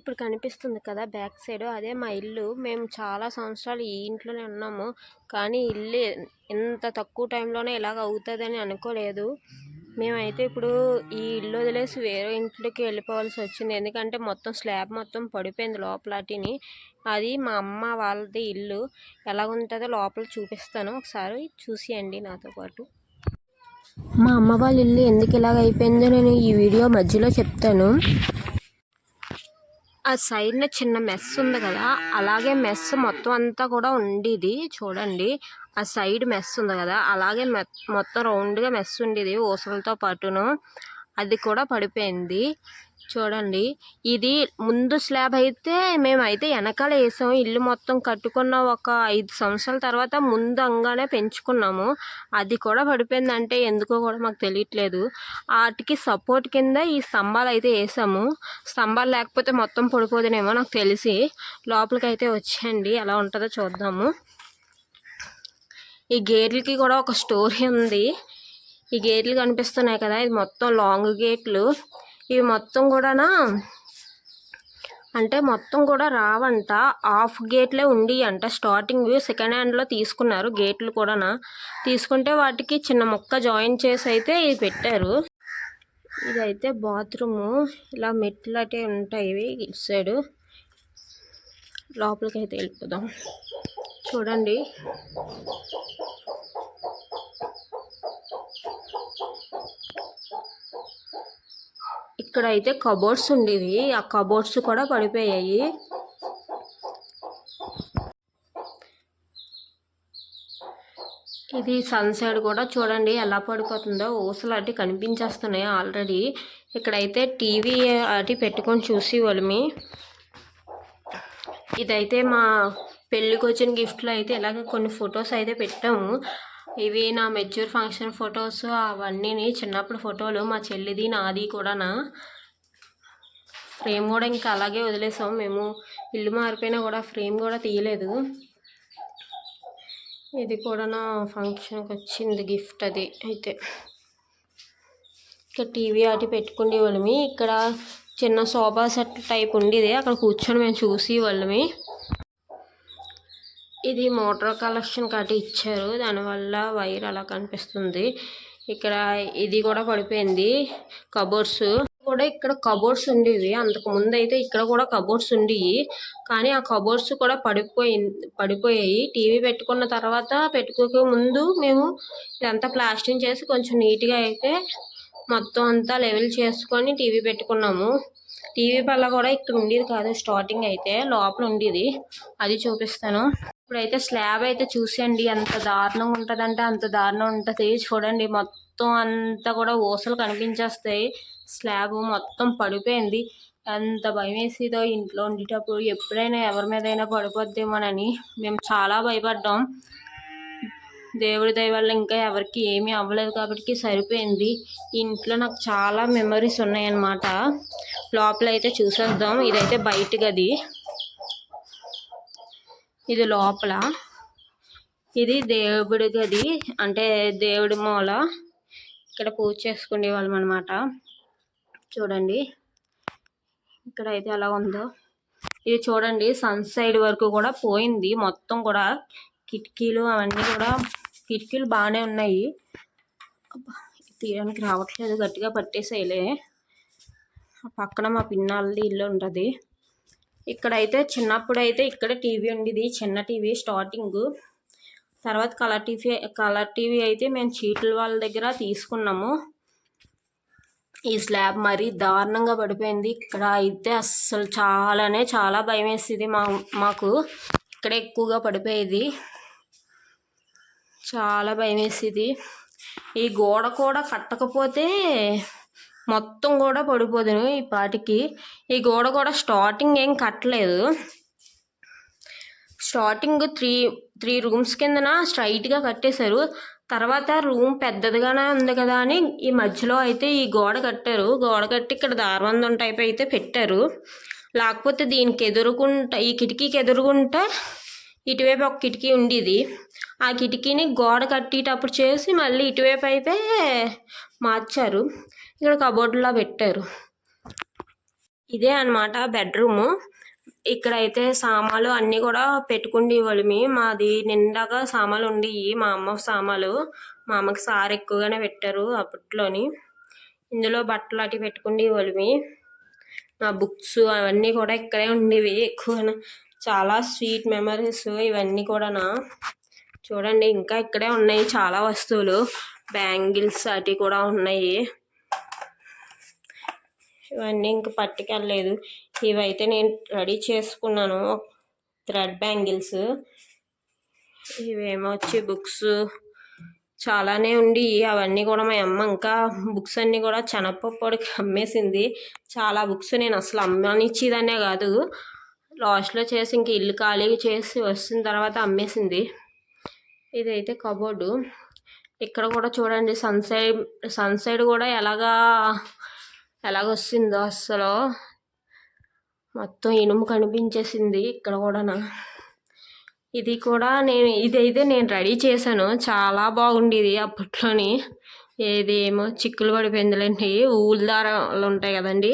ఇప్పుడు కనిపిస్తుంది కదా బ్యాక్ సైడ్. అదే మా ఇల్లు. మేము చాలా సంవత్సరాలు ఈ ఇంట్లోనే ఉన్నాము. కానీ ఇల్లు ఇంత తక్కువ టైంలోనే ఇలాగ అవుతుందని అనుకోలేదు. మేమైతే ఇప్పుడు ఈ ఇల్లు వదిలేసి వేరే ఇంట్లోకి వెళ్ళిపోవాల్సి వచ్చింది. ఎందుకంటే మొత్తం స్లాబ్ మొత్తం పడిపోయింది లోపలటిని అది మా అమ్మ వాళ్ళది ఇల్లు. ఎలా ఉంటుందో లోపల చూపిస్తాను. ఒకసారి చూసియండి నాతో పాటు. మా అమ్మ వాళ్ళ ఇల్లు ఎందుకు ఇలాగ అయిపోయిందో నేను ఈ వీడియో మధ్యలో చెప్తాను. ఆ సైడ్న చిన్న మెస్ ఉంది కదా అలాగే మెస్ మొత్తం అంతా కూడా ఉండేది. చూడండి ఆ సైడ్ మెస్ ఉంది కదా అలాగే మె- మొత్తం రౌండ్గా మెస్ ఉండేది ఊసలతో పాటును. అది కూడా పడిపోయింది. చూడండి. ఇది ముందు స్లాబ్ అయితే మేమైతే వెనకాల వేసాము ఇల్లు మొత్తం కట్టుకున్న ఒక ఐదు సంవత్సరాల తర్వాత ముందంగానే పెంచుకున్నాము. అది కూడా పడిపోయింది అంటే ఎందుకో కూడా మాకు తెలియట్లేదు. వాటికి సపోర్ట్ కింద ఈ స్తంభాలు అయితే వేసాము. స్తంభాలు లేకపోతే మొత్తం పడిపోదునేమో నాకు తెలిసి. లోపలికి అయితే వచ్చేయండి. ఎలా ఉంటుందో చూద్దాము. ఈ గేట్లకి కూడా ఒక స్టోరీ ఉంది. ఈ గేట్లు కనిపిస్తున్నాయి కదా ఇది మొత్తం లాంగ్ గేట్లు. ఇవి మొత్తం కూడానా? అంటే మొత్తం కూడా రావంట. హాఫ్ గేట్లే ఉండి అంట స్టార్టింగ్ సెకండ్ హ్యాండ్లో తీసుకున్నారు గేట్లు కూడానా. తీసుకుంటే వాటికి చిన్న మొక్క జాయిన్ చేసి అయితే ఇది పెట్టారు. ఇదైతే బాత్రూము ఇలా మెట్లు అటే ఉంటాయి ఇవి ఇటు సైడు. లోపలికి అయితే వెళ్ళిపోదాం. చూడండి. ఇక్కడ అయితే కబోర్డ్స్ ఉండేవి. ఆ కబోర్డ్స్ కూడా పడిపోయాయి. ఇది సన్ సైడ్ కూడా చూడండి ఎలా పడిపోతుందో. ఊసలు అటు కనిపించేస్తున్నాయి ఆల్రెడీ. ఇక్కడైతే టీవీ అటు పెట్టుకొని చూసి వాళ్ళమి ఇదైతే మా పెళ్ళికి వచ్చిన గిఫ్ట్లో అయితే ఇలాగ కొన్ని ఫొటోస్ అయితే పెట్టాము. ఇవి నా మెచ్యూర్ ఫంక్షన్ ఫొటోస్ అవన్నీ చిన్నప్పుడు ఫోటోలు మా చెల్లిది నాది కూడానా. ఫ్రేమ్ కూడా ఇంకా అలాగే వదిలేసాం. మేము ఇల్లు మారిపోయినా కూడా ఫ్రేమ్ కూడా తీయలేదు. ఇది కూడా నా ఫంక్షన్కి వచ్చింది గిఫ్ట్ అది. అయితే ఇక్కడ టీవీ అటు పెట్టుకునే వాళ్ళమి ఇక్కడ చిన్న సోఫా సెట్ టైప్ ఉండేది. అక్కడ కూర్చొని మేము చూసి వాళ్ళమి ఇది మోటార్ కలెక్షన్ కట్టి ఇచ్చారు. దానివల్ల వైర్ అలా కనిపిస్తుంది. ఇక్కడ ఇది కూడా పడిపోయింది. కబోర్డ్స్ కూడా ఇక్కడ కబోర్డ్స్ ఉండేవి. అంతకు ముందు అయితే ఇక్కడ కూడా కబోర్డ్స్ ఉండేవి. కానీ ఆ కబోర్డ్స్ కూడా పడిపోయి పడిపోయాయి. టీవీ పెట్టుకున్న తర్వాత పెట్టుకోక ముందు మేము ఇదంతా ప్లాస్టింగ్ చేసి కొంచెం నీట్గా అయితే మొత్తం అంతా లెవెల్ చేసుకొని టీవీ పెట్టుకున్నాము. టీవీ వల్ల కూడా ఇక్కడ ఉండేది కాదు. స్టార్టింగ్ అయితే లోపల ఉండేది. అది చూపిస్తాను. ఇప్పుడైతే స్లాబ్ అయితే చూసేయండి ఎంత దారుణంగా ఉంటుందంటే అంత దారుణం. ఉంటుంది చూడండి మొత్తం అంతా కూడా ఊసలు కనిపించేస్తాయి. స్లాబ్ మొత్తం పడిపోయింది. ఎంత భయం వేసేదో ఇంట్లో ఉండేటప్పుడు. ఎప్పుడైనా ఎవరి మీదైనా పడిపోద్దేమోనని మేము చాలా భయపడ్డాం. దేవుడి దయ వల్ల ఇంకా ఎవరికి ఏమీ అవ్వలేదు కాబట్టి సరిపోయింది. ఇంట్లో నాకు చాలా మెమరీస్ ఉన్నాయన్నమాట. లోపల అయితే చూసేద్దాం. ఇదైతే బయట గది. ఇది లోపల. ఇది దేవుడి గది అంటే దేవుడి మూల. ఇక్కడ పూజ చేసుకునే వాళ్ళం అనమాట చూడండి. ఇక్కడ అయితే ఎలా ఉందో. ఇది చూడండి సన్ సైడ్ వరకు కూడా పోయింది. మొత్తం కూడా కిటికీలు అవన్నీ కూడా కిటికీలు బాగానే ఉన్నాయి. తీయడానికి రావట్లేదు. గట్టిగా పట్టేసేయలే. పక్కన మా పిన్నాళ్ళది ఇల్లు ఉంటుంది. ఇక్కడైతే చిన్నప్పుడు అయితే ఇక్కడ టీవీ ఉండేది చిన్న టీవీ స్టార్టింగ్. తర్వాత కలర్ టీవీ కలర్ టీవీ అయితే మేము చీట్ల వాళ్ళ దగ్గర తీసుకున్నాము. ఈ స్లాబ్ మరీ దారుణంగా పడిపోయింది. ఇక్కడ అయితే అస్సలు చాలానే చాలా భయం వేసేది మా మాకు. ఇక్కడ ఎక్కువగా పడిపోయేది. చాలా భయం వేసేది. ఈ గోడ కూడా కట్టకపోతే మొత్తం కూడా పడిపోదును ఈ పాటికి. ఈ గోడ కూడా స్టార్టింగ్ ఏం కట్టలేదు. స్టార్టింగ్ త్రీ త్రీ రూమ్స్ కిందన స్ట్రైట్గా కట్టేశారు. తర్వాత రూమ్ పెద్దదిగానే ఉంది కదా అని ఈ మధ్యలో అయితే ఈ గోడ కట్టారు. గోడ కట్టి ఇక్కడ దారబంధం టైప్ అయితే పెట్టారు. లేకపోతే దీనికి ఎదురుకుంటా ఈ కిటికీకి ఎదురుగుంటా ఇటువైపు ఒక కిటికీ ఉండేది. ఆ కిటికీని గోడ కట్టేటప్పుడు చేసి మళ్ళీ ఇటువైపు అయితే మార్చారు. ఇక్కడ కబోర్డ్లా పెట్టారు. ఇదే అన్నమాట బెడ్రూము ఇక్కడైతే సామాన్లు అన్నీ కూడా పెట్టుకుండి వాళ్ళమి మాది నిండాగా సామాన్లు ఉండి మా అమ్మ సామాన్లు మా అమ్మకి సార్ ఎక్కువగానే పెట్టారు అప్పట్లోని. ఇందులో బట్టలు అటు పెట్టుకుండి వాళ్ళమి నా బుక్స్ అవన్నీ కూడా ఇక్కడే ఉండేవి ఎక్కువగా చాలా స్వీట్ మెమరీస్ ఇవన్నీ కూడానా. చూడండి ఇంకా ఇక్కడే ఉన్నాయి చాలా వస్తువులు. బ్యాంగిల్స్ అవి కూడా ఉన్నాయి. ఇవన్నీ ఇంకా పట్టుకెళ్ళలేదు. ఇవైతే నేను రెడీ చేసుకున్నాను. Thread bangles. ఇవేమో వచ్చి బుక్స్. చాలానే ఉండి అవన్నీ కూడా మా అమ్మ ఇంకా బుక్స్ అన్నీ కూడా చెనప్పప్పటికి అమ్మేసింది. చాలా బుక్స్ నేను అసలు అమ్మనిచ్చేదనే కాదు. లాస్ట్లో చేసి ఇంక ఇల్లు ఖాళీ చేసి వచ్చిన తర్వాత అమ్మేసింది. ఇదైతే కబోర్డు. ఇక్కడ కూడా చూడండి సన్సైడ్ సన్సైడ్ కూడా ఎలాగా ఎలాగొస్తుందో అస్సలు? మొత్తం ఇనుము కనిపించేసింది ఇక్కడ కూడా ఇది కూడా నేను ఇదైతే నేను రెడీ చేశాను. చాలా బాగుండేది అప్పట్లోని. ఏది ఏమో చిక్కులు పడిపోయిందిలేండి. ఊల్ దారాలు ఉంటాయి కదండి.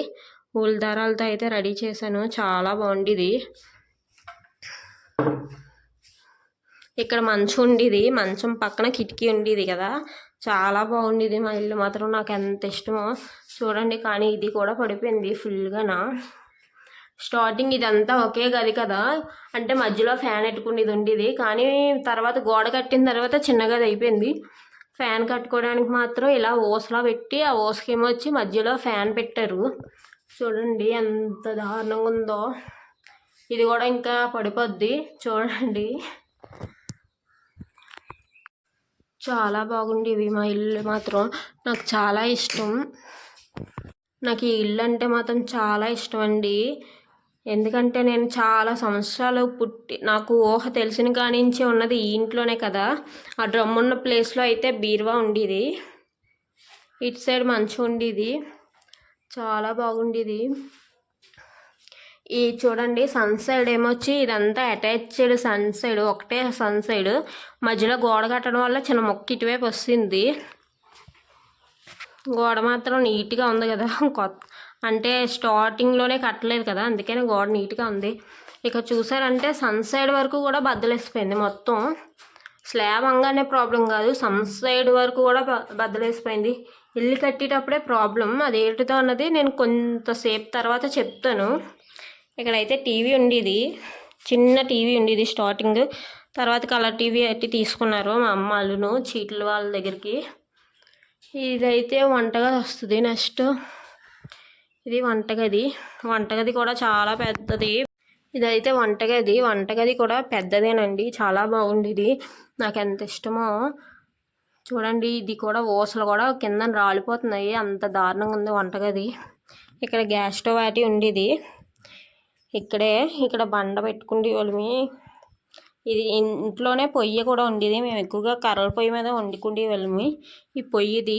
ఊల్ దారాలతో అయితే రెడీ చేశాను. చాలా బాగుండేది ఇక్కడ మంచం ఉండేది. మంచం పక్కన కిటికీ ఉండేది కదా. చాలా బాగుండేది మా ఇల్లు మాత్రం నాకు ఎంత ఇష్టమో. చూడండి కానీ ఇది కూడా పడిపోయింది ఫుల్గానా. స్టార్టింగ్ ఇదంతా ఒకే గది కదా. అంటే మధ్యలో ఫ్యాన్ పెట్టుకునేది ఉండేది. కానీ తర్వాత గోడ కట్టిన తర్వాత చిన్న గది అయిపోయింది. ఫ్యాన్ కట్టుకోవడానికి మాత్రం ఇలా ఓసలా పెట్టి ఆ ఓసకేమో వచ్చి మధ్యలో ఫ్యాన్ పెట్టారు. చూడండి ఎంత దారుణంగా ఉందో. ఇది కూడా ఇంకా పడిపోద్ది. చూడండి. చాలా బాగుండేవి మా ఇల్లు మాత్రం. నాకు చాలా ఇష్టం. నాకు ఈ ఇల్లు అంటే మాత్రం చాలా ఇష్టం అండి ఎందుకంటే నేను చాలా సంవత్సరాలు పుట్టి నాకు ఊహ తెలిసిన కానించి ఉన్నది ఈ ఇంట్లోనే కదా. ఆ డ్రమ్ ఉన్న ప్లేస్లో అయితే బీరువా ఉండేది. ఇటు సైడ్ మంచి ఉండేది. చాలా బాగుండేది. ఈ చూడండి సన్ సైడ్ ఏమొచ్చి ఇదంతా అటాచ్డ్ సన్ సైడ్ ఒకటే సన్ సైడ్. మధ్యలో గోడ కట్టడం వల్ల చిన్న మొక్క ఇటువైపు వస్తుంది. గోడ మాత్రం నీట్గా ఉంది కదా. కొత్త అంటే స్టార్టింగ్లోనే కట్టలేదు కదా. అందుకని గోడ నీట్గా ఉంది. ఇక చూసారంటే సన్ సైడ్ వరకు కూడా బద్దలేసిపోయింది మొత్తం. స్లాబ్ అంగానే ప్రాబ్లం కాదు. సన్ సైడ్ వరకు కూడా బద్దలేసిపోయింది. ఇల్లు కట్టేటప్పుడే ప్రాబ్లం. అది ఏటితో అన్నది నేను కొంతసేపు తర్వాత చెప్తాను. ఇక్కడైతే టీవీ ఉండేది. చిన్న టీవీ ఉండేది స్టార్టింగ్. తర్వాత కలర్ టీవీ అయితే తీసుకున్నారు మా అమ్మ వాళ్ళను చీట్ల వాళ్ళ దగ్గరికి. ఇదైతే వంటగది వస్తుంది నెక్స్ట్. ఇది వంటగది. వంటగది కూడా చాలా పెద్దది. ఇదైతే వంటగది. వంటగది కూడా పెద్దదేనండి. చాలా బాగుండేది. నాకు ఎంత ఇష్టమో చూడండి. ఇది కూడా ఊసలు కూడా కింద రాలిపోతున్నాయి. అంత దారుణంగా ఉంది వంటగది. ఇక్కడ గ్యాస్ స్టవ్ అటు ఉండేది. ఇక్కడే ఇక్కడ బండ పెట్టుకుండే వాళ్ళమి ఇది ఇంట్లోనే పొయ్యి కూడా ఉండేది మేము ఎక్కువగా కర్రల పొయ్యి మీద వండుకుండే వాళ్ళమి. ఈ పొయ్యిది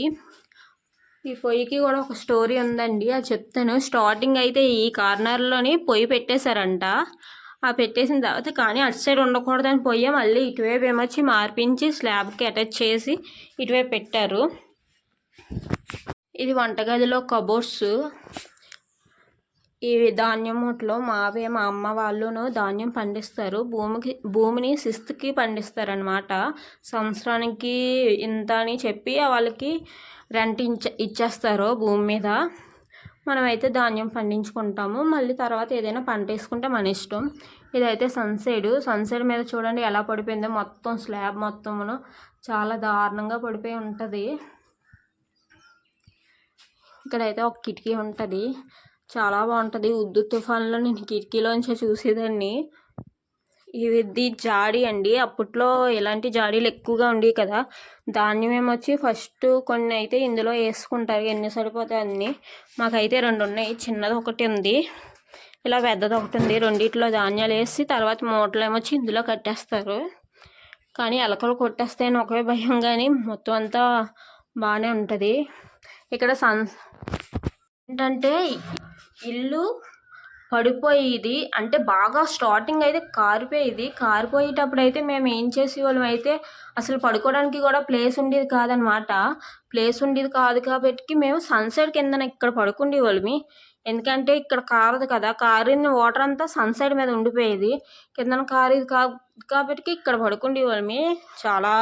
ఈ పొయ్యికి కూడా ఒక స్టోరీ ఉందండి. అది చెప్తాను. స్టార్టింగ్ అయితే ఈ కార్నర్లోని పొయ్యి పెట్టేశారంట. ఆ పెట్టేసిన తర్వాత కానీ అటు సైడ్ ఉండకూడదని పొయ్యి మళ్ళీ ఇటువైపు ఏమొచ్చి మార్పించి స్లాబ్కి అటాచ్ చేసి ఇటువైపు పెట్టారు. ఇది వంటగదిలో కబోర్డ్స్. ఈ ధాన్యం మూటలో మావే మా అమ్మ వాళ్ళును ధాన్యం పండిస్తారు. భూమికి భూమిని శిస్తుకి పండిస్తారనమాట సంవత్సరానికి ఇంత అని చెప్పి వాళ్ళకి రెంట్ ఇచ్చ ఇచ్చేస్తారు భూమి మీద. మనమైతే ధాన్యం పండించుకుంటాము. మళ్ళీ తర్వాత ఏదైనా పంట వేసుకుంటే మన ఇష్టం. ఇదైతే సన్సైడ్. సన్సైడ్ మీద చూడండి ఎలా పడిపోయిందో. మొత్తం స్లాబ్ మొత్తమును చాలా దారుణంగా పడిపోయి ఉంటుంది. ఇక్కడైతే ఒక కిటికీ ఉంటుంది. చాలా బాగుంటుంది. ఉద్దు తుఫాన్లో నేను కిటికీలోంచి చూసేదాన్ని. ఇది జాడీ అండి. అప్పట్లో ఇలాంటి జాడీలు ఎక్కువగా ఉండేవి కదా. ధాన్యం ఏమొచ్చి ఫస్ట్ కొన్ని అయితే ఇందులో వేసుకుంటారు. ఎన్ని సరిపోతాయి అన్నీ. మాకైతే రెండు ఉన్నాయి. చిన్నది ఒకటి ఉంది. ఇలా పెద్దది ఒకటి ఉంది. రెండిట్లో ధాన్యాలు వేసి తర్వాత మూటలు ఏమొచ్చి ఇందులో కట్టేస్తారు. కానీ ఎలకలు కొట్టేస్తాయని ఒకే భయం కానీ మొత్తం అంతా బాగానే ఉంటుంది. ఇక్కడ సన్ ఏంటంటే ఇల్లు పడిపోయేది. అంటే బాగా స్టార్టింగ్ అయితే కారిపోయేది. కారిపోయేటప్పుడు అయితే మేము ఏం చేసేవాళ్ళం అయితే అసలు పడుకోవడానికి కూడా ప్లేస్ ఉండేది కాదనమాట ప్లేస్ ఉండేది కాదు కాబట్టి మేము సన్సెట్ కిందన ఇక్కడ పడుకుండేవాళ్ళమి. ఎందుకంటే ఇక్కడ కారదు కదా. కారిన వాటర్ అంతా సన్ సైడ్ మీద ఉండిపోయేది. కిందన కారేది కా కాబట్టి ఇక్కడ పడుకుండేవాళ్ళమి. చాలా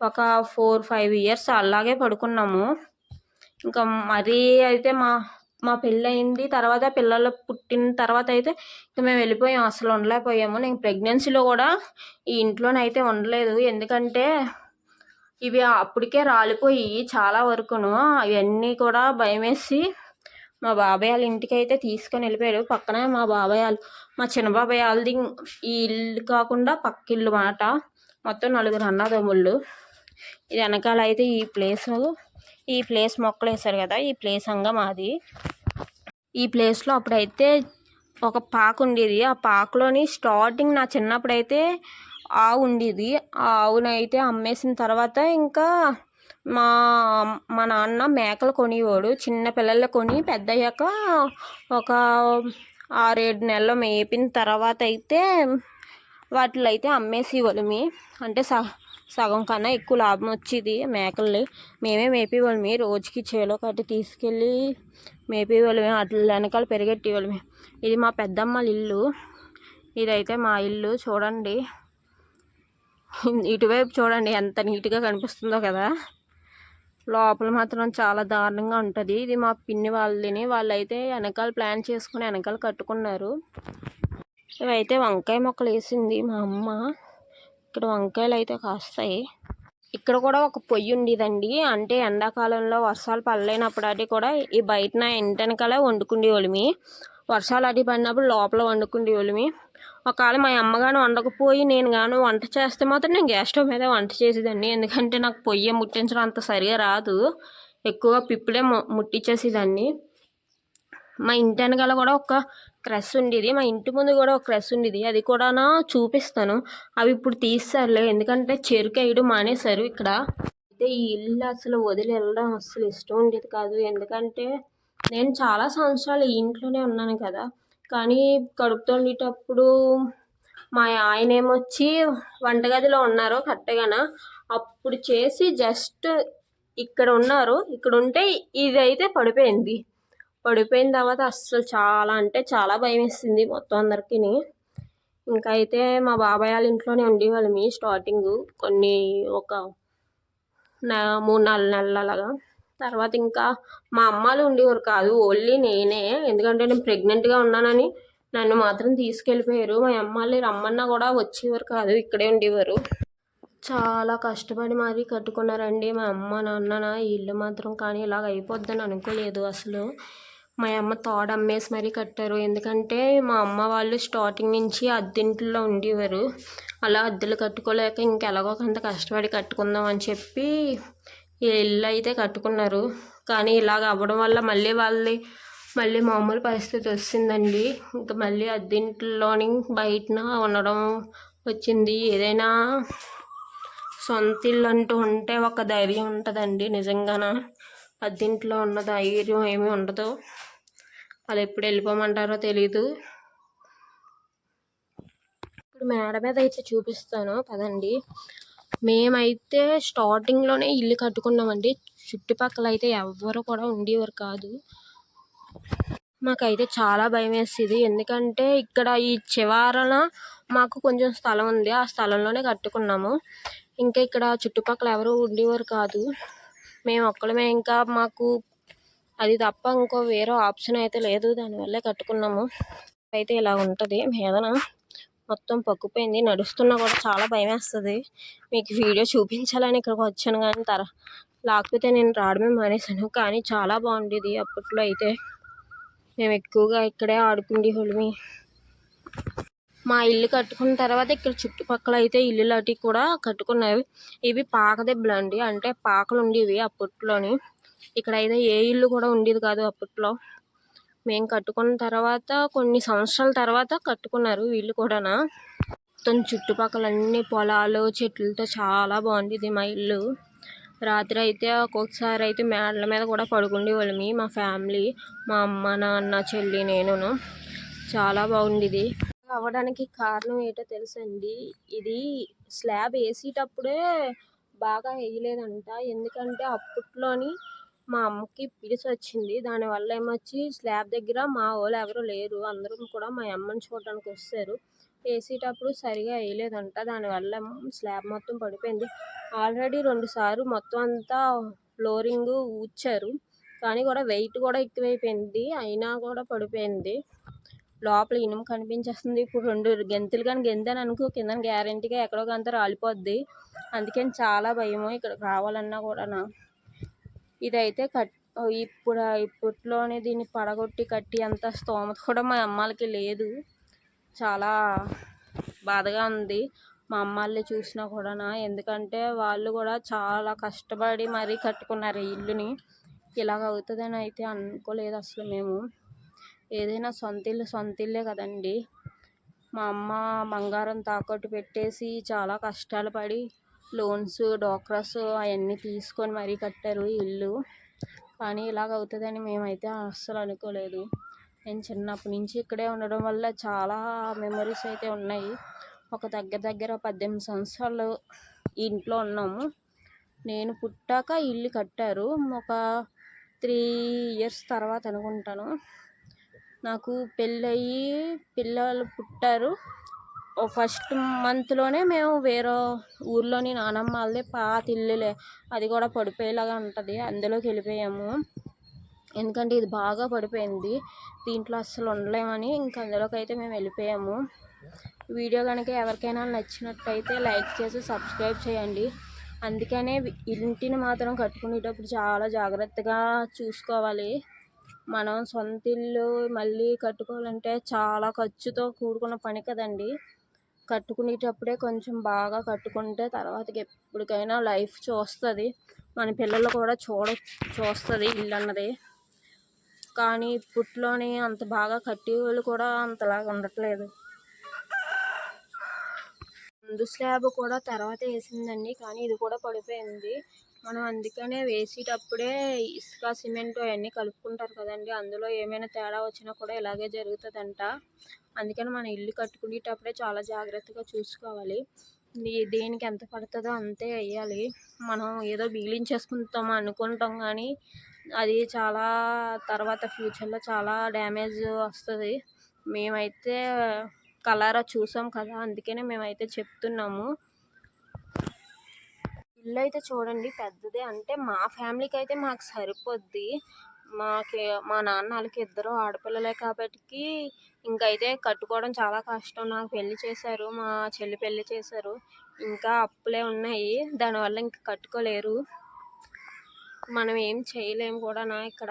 ఒక ఫోర్ ఫైవ్ ఇయర్స్ అలాగే పడుకున్నాము. ఇంకా మరీ అయితే మా మా పెళ్ళయింది తర్వాత పిల్లలు పుట్టిన తర్వాత అయితే ఇక మేము వెళ్ళిపోయాం అసలు ఉండలేకపోయాము. నేను ప్రెగ్నెన్సీలో కూడా ఈ ఇంట్లోనైతే ఉండలేదు. ఎందుకంటే ఇవి అప్పటికే రాలిపోయి చాలా వరకును అవన్నీ కూడా భయమేసి మా బాబాయ్ వాళ్ళ ఇంటికి అయితే తీసుకొని వెళ్ళిపోయాడు. పక్కనే మా బాబాయ్ వాళ్ళు మా చిన్న బాబాయ్ వాళ్ళది ఈ ఇల్లు కాకుండా పక్క ఇల్లు మాట. మొత్తం నలుగురు అన్నదమ్ముళ్ళు. ఇది వెనకాల అయితే ఈ ప్లేస్ ఈ ప్లేస్ మొక్కలు వేశారు కదా ఈ ప్లేస్ అంగా మాది. ఈ ప్లేస్లో అప్పుడైతే ఒక పాక ఉండేది. ఆ పాకలోని స్టార్టింగ్ నా చిన్నప్పుడైతే ఆవు ఉండేది. ఆ ఆవునైతే అమ్మేసిన తర్వాత ఇంకా మా మా నాన్న మేకలు కొనేవాడు. చిన్న పిల్లలు కొని పెద్ద అయ్యాక ఒక ఆరేడు నెలలు మేపిన తర్వాత అయితే వాటిలో అయితే అమ్మేసి వాళ్ళమి అంటే సహ సగం కన్నా ఎక్కువ లాభం వచ్చేది. మేకల్ని మేమే మేపేవాళ్ళమి. రోజుకి చేలో కట్టి తీసుకెళ్ళి మేపేవాళ్ళమి. అట్ల వెనకాల పెరిగెట్టేవాళ్ళమి. ఇది మా పెద్దమ్మల ఇల్లు. ఇదైతే మా ఇల్లు. చూడండి. ఇటువైపు చూడండి. ఎంత నీట్గా కనిపిస్తుందో కదా. లోపల మాత్రం చాలా దారుణంగా ఉంటుంది. ఇది మా పిన్ని వాళ్ళని వాళ్ళైతే వెనకాల ప్లాన్ చేసుకుని వెనకాల కట్టుకున్నారు. ఇవైతే వంకాయ మొక్కలు వేసింది మా అమ్మ. ఇక్కడ వంకాయలు అయితే కాస్తాయి. ఇక్కడ కూడా ఒక పొయ్యి ఉండేదండి అంటే ఎండాకాలంలో వర్షాలు పడలేనప్పుడు అది కూడా ఈ బయటన వండుకునే వాళ్ళమి వర్షాలు అది పడినప్పుడు లోపల వండుకునేవాళ్ళమి ఒకవేళ మా అమ్మగాను వండకపోయి నేను గాను వంట చేస్తే మాత్రం నేను గ్యాస్ స్టవ్ మీద వంట చేసేదాన్ని. ఎందుకంటే నాకు పొయ్యి ముట్టించడం అంత సరిగా రాదు. ఎక్కువ పిప్పులే ము ముట్టించేసేదాన్ని మా ఇంటి వెనకాల కూడా ఒక క్రష్ ఉండేది. మా ఇంటి ముందు కూడా ఒక క్రష్ ఉండేది. అది కూడా చూపిస్తాను. అవి ఇప్పుడు తీస్తారులే ఎందుకంటే చెరుకు వేయడం మానేశారు ఇక్కడ. అయితే ఈ ఇల్లు అసలు వదిలి వెళ్ళడం అసలు ఇష్టం ఉండేది కాదు. ఎందుకంటే నేను చాలా సంవత్సరాలు ఈ ఇంట్లోనే ఉన్నాను కదా. కానీ కడుపుతో ఉండేటప్పుడు మా ఆయన ఏమొచ్చి వంటగదిలో ఉన్నారు కరెక్ట్గానా అప్పుడు చేసి జస్ట్ ఇక్కడ ఉన్నారు. ఇక్కడ ఉంటే ఇదైతే పడిపోయింది. పడిపోయిన తర్వాత అస్సలు చాలా అంటే చాలా భయం వేసింది మొత్తం అందరికీ ఇంకా అయితే మా బాబాయ్ వాళ్ళ ఇంట్లోనే ఉండేవాళ్ళమి స్టార్టింగ్ కొన్ని ఒక మూడు నాలుగు నెలలు అలాగా తర్వాత ఇంకా మా అమ్మాలు ఉండేవారు కాదు ఓన్లీ నేనే. ఎందుకంటే నేను ప్రెగ్నెంట్గా ఉన్నానని నన్ను మాత్రం తీసుకెళ్ళిపోయారు. మా అమ్మాళ్ళు రమ్మన్నా కూడా వచ్చేవారు కాదు ఇక్కడే ఉండేవారు. చాలా కష్టపడి మరీ కట్టుకున్నారండి మా అమ్మ నాన్న ఇల్లు మాత్రం. కానీ ఇలాగ అయిపోద్దని అనుకోలేదు అసలు. మా అమ్మ తోడ అమ్మేసి మరీ కట్టారు. ఎందుకంటే మా అమ్మ వాళ్ళు స్టార్టింగ్ నుంచి అద్దెంట్లో ఉండేవారు. అలా అద్దెలు కట్టుకోలేక ఇంకెలాగో కొంత కష్టపడి కట్టుకుందాం అని చెప్పి ఇల్లు అయితే కట్టుకున్నారు. కానీ ఇలాగ అవ్వడం వల్ల మళ్ళీ వాళ్ళది మళ్ళీ మామూలు పరిస్థితి వచ్చిందండి. ఇంకా మళ్ళీ అద్దెంట్లోని బయటన ఉండడం వచ్చింది. ఏదైనా సొంత ఇల్లు అంటూ ఉంటే ఒక ధైర్యం ఉంటుందండి నిజంగానా. అద్దెంట్లో ఉన్న ధైర్యం ఏమీ ఉండదు. వాళ్ళు ఎప్పుడు వెళ్ళిపోమంటారో తెలీదు. ఇప్పుడు మేడ మీద అయితే చూపిస్తాను పదండి. మేమైతే స్టార్టింగ్లోనే ఇల్లు కట్టుకున్నామండి. చుట్టుపక్కల అయితే ఎవ్వరు కూడా ఉండేవారు కాదు. మాకైతే చాలా భయం వేసేది. ఎందుకంటే ఇక్కడ ఈ చివరన మాకు కొంచెం స్థలం ఉంది. ఆ స్థలంలోనే కట్టుకున్నాము. ఇంకా ఇక్కడ చుట్టుపక్కల ఎవరు ఉండేవారు కాదు. మేము ఒక్కళ్ళమే ఇంకా మాకు అది తప్ప ఇంకో వేరే ఆప్షన్ అయితే లేదు. దానివల్లే కట్టుకున్నాము. అయితే ఇలా ఉంటుంది. మీదన మొత్తం పక్కుపోయింది. నడుస్తున్నా కూడా చాలా భయం వేస్తుంది మీకు వీడియో చూపించాలని ఇక్కడికి వచ్చాను కానీ తర లేకపోతే నేను రావడమే మానేశాను. కానీ చాలా బాగుండేది అప్పట్లో అయితే. మేము ఎక్కువగా ఇక్కడే ఆడుకునేవాళ్ళమి మా ఇల్లు కట్టుకున్న తర్వాత ఇక్కడ చుట్టుపక్కల అయితే ఇల్లు లాంటివి కూడా కట్టుకున్నవి ఇవి పాక దెబ్బలు అండి. అంటే పాకలు ఉండేవి అప్పట్లోని ఇక్కడ అయితే ఏ ఇల్లు కూడా ఉండేది కాదు అప్పట్లో మేము కట్టుకున్న తర్వాత కొన్ని సంవత్సరాల తర్వాత కట్టుకున్నారు వీళ్ళు కూడా మొత్తం చుట్టుపక్కల అన్ని పొలాలు చెట్లతో చాలా బాగుండేది మా ఇల్లు. రాత్రి అయితే ఒక్కొక్కసారి అయితే మేడల మీద కూడా పడుకుండేవాళ్ళమి మా ఫ్యామిలీ. మా అమ్మ నాన్న చెల్లి నేను చాలా బాగుండేది. అవ్వడానికి కారణం ఏంటో తెలుసండి? ఇది స్లాబ్ వేసేటప్పుడే బాగా వేయలేదంట. ఎందుకంటే అప్పట్లోని మా అమ్మకి పిలిచి వచ్చింది. దానివల్ల ఏమొచ్చి స్లాబ్ దగ్గర మా వాళ్ళు ఎవరు లేరు. అందరం కూడా మా అమ్మని చూడడానికి వస్తారు. వేసేటప్పుడు సరిగా వేయలేదంట. దానివల్ల స్లాబ్ మొత్తం పడిపోయింది. ఆల్రెడీ రెండుసార్లు మొత్తం అంతా ఫ్లోరింగ్ ఊడ్చారు. కానీ కూడా వెయిట్ కూడా ఎక్కువైపోయింది. అయినా కూడా పడిపోయింది. లోపల ఇనుము కనిపించేస్తుంది. ఇప్పుడు రెండు గెంతులు కానీ గెంతాను అనుకో కింద గ్యారంటీగా ఎక్కడో కంత రాలిపోద్ది. అందుకని చాలా భయము ఇక్కడ రావాలన్నా కూడా ఇదైతే కట్ ఇప్పుడు ఇప్పట్లోనే దీన్ని పడగొట్టి కట్టి అంత స్తోమత కూడా మా అమ్మాలకి లేదు. చాలా బాధగా ఉంది. మా అమ్మాల్ని చూసినా కూడా ఎందుకంటే వాళ్ళు కూడా చాలా కష్టపడి మరీ కట్టుకున్నారు ఈ ఇల్లుని. ఇలాగ అవుతుందని అయితే అనుకోలేదు అసలు మేము. ఏదైనా సొంత ఇల్లు సొంత ఇల్లే కదండి. మా అమ్మ బంగారం తాకట్టు పెట్టేసి చాలా కష్టాలు పడి లోన్స్ డోక్రాస్ అవన్నీ తీసుకొని మరీ కట్టారు ఇల్లు. కానీ ఇలాగ అవుతుందని మేమైతే అస్సలు అనుకోలేదు. నేను చిన్నప్పటి నుంచి ఇక్కడే ఉండడం వల్ల చాలా మెమరీస్ అయితే ఉన్నాయి. ఒక దగ్గర దగ్గర పద్దెనిమిది సంవత్సరాలు ఇంట్లో ఉన్నాము. నేను పుట్టాక ఇల్లు కట్టారు. ఒక త్రీ ఇయర్స్ తర్వాత అనుకుంటాను. నాకు పెళ్ళయి పిల్లలు పుట్టారు. ఫస్ట్ మంత్లోనే మేము వేరే ఊర్లోని నానమ్మ వాళ్ళది పాత ఇల్లులే. అది కూడా పడిపోయేలాగా ఉంటుంది. అందులోకి వెళ్ళిపోయాము. ఎందుకంటే ఇది బాగా పడిపోయింది. దీంట్లో అస్సలు ఉండలేమని ఇంక అందులోకి అయితే మేము వెళ్ళిపోయాము. వీడియో కనుక ఎవరికైనా నచ్చినట్టయితే లైక్ చేసి సబ్స్క్రైబ్ చేయండి. అందుకనే ఇంటిని మాత్రం కట్టుకునేటప్పుడు చాలా జాగ్రత్తగా చూసుకోవాలి. మనం సొంత ఇల్లు మళ్ళీ కట్టుకోవాలంటే చాలా ఖర్చుతో కూడుకున్న పని కదండి. కట్టుకునేటప్పుడే కొంచెం బాగా కట్టుకుంటే తర్వాతకి ఎప్పటికైనా లైఫ్ చూస్తుంది. మన పిల్లలు కూడా చూడ చూస్తుంది ఇల్లు అన్నది కానీ ఇప్పట్లోనే అంత బాగా కట్టే వాళ్ళు కూడా అంతలాగా ఉండట్లేదు. ముందు స్లాబ్ కూడా తర్వాత వేసిందండి. కానీ ఇది కూడా పడిపోయింది. మనం అందుకనే వేసేటప్పుడే ఇసుక సిమెంట్ అవన్నీ కలుపుకుంటారు కదండి. అందులో ఏమైనా తేడా వచ్చినా కూడా ఇలాగే జరుగుతుందంట. అందుకని మనం ఇల్లు కట్టుకునేటప్పుడే చాలా జాగ్రత్తగా చూసుకోవాలి. దేనికి ఎంత పడుతుందో అంతే వేయాలి. మనం ఏదో బీలించేసుకుంటాం అనుకుంటాం కానీ అది చాలా తర్వాత ఫ్యూచర్లో చాలా డ్యామేజ్ వస్తుంది. మేమైతే కలరా చూసాం కదా అందుకనే మేమైతే చెప్తున్నాము. ఇల్లు అయితే చూడండి పెద్దదే. అంటే మా ఫ్యామిలీకి అయితే మాకు సరిపోద్ది. మాకి మా నాన్న వాళ్ళకి ఇద్దరు ఆడపిల్లలే కాబట్టి ఇంకైతే కట్టుకోవడం చాలా కష్టం. నాకు పెళ్ళి చేశారు మా చెల్లి పెళ్ళి చేశారు. ఇంకా అప్పులే ఉన్నాయి. దానివల్ల ఇంక కట్టుకోలేరు. మనం ఏం చేయలేము కూడా నా ఇక్కడ.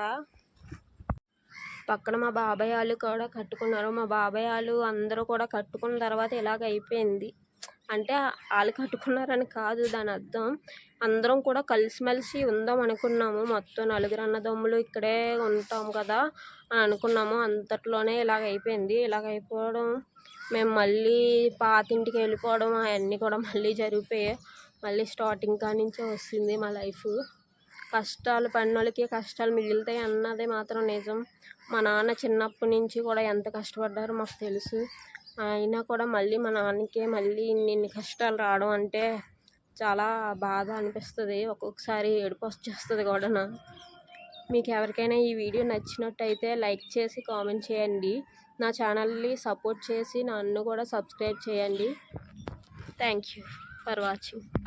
పక్కన మా బాబాయ్ వాళ్ళు కూడా కట్టుకున్నారు. మా బాబాయ్ వాళ్ళు అందరూ కూడా కట్టుకున్న తర్వాత ఇలాగ అయిపోయింది. అంటే వాళ్ళు కట్టుకున్నారని కాదు దాని అర్థం. అందరం కూడా కలిసిమెలిసి ఉందాం అనుకున్నాము. మొత్తం నలుగురు అన్నదమ్ములు ఇక్కడే ఉంటాం కదా అని అనుకున్నాము. అంతట్లోనే ఇలాగ అయిపోయింది. ఇలాగ అయిపోవడం మేము మళ్ళీ పాతింటికి వెళ్ళిపోవడం అవన్నీ కూడా మళ్ళీ జరిగిపోయాయి మళ్ళీ స్టార్టింగ్ కాడి నుంచే వస్తుంది మా లైఫ్. కష్టాలు పడినోళ్ళకి కష్టాలు మిగులుతాయి అన్నదే మాత్రం నిజం. మా నాన్న చిన్నప్పటి నుంచి కూడా ఎంత కష్టపడ్డారో మాకు తెలుసు. అయినా కూడా మళ్ళీ మా నాన్నకే మళ్ళీ ఇన్ని కష్టాలు రావడం అంటే చాలా బాధ అనిపిస్తుంది. ఒక్కొక్కసారి ఏడుపు వచ్చేస్తుంది కూడా మీకు ఎవరికైనా ఈ వీడియో నచ్చినట్టయితే లైక్ చేసి కామెంట్ చేయండి. నా ఛానల్ని సపోర్ట్ చేసి నన్ను కూడా సబ్స్క్రైబ్ చేయండి. Thank you for watching.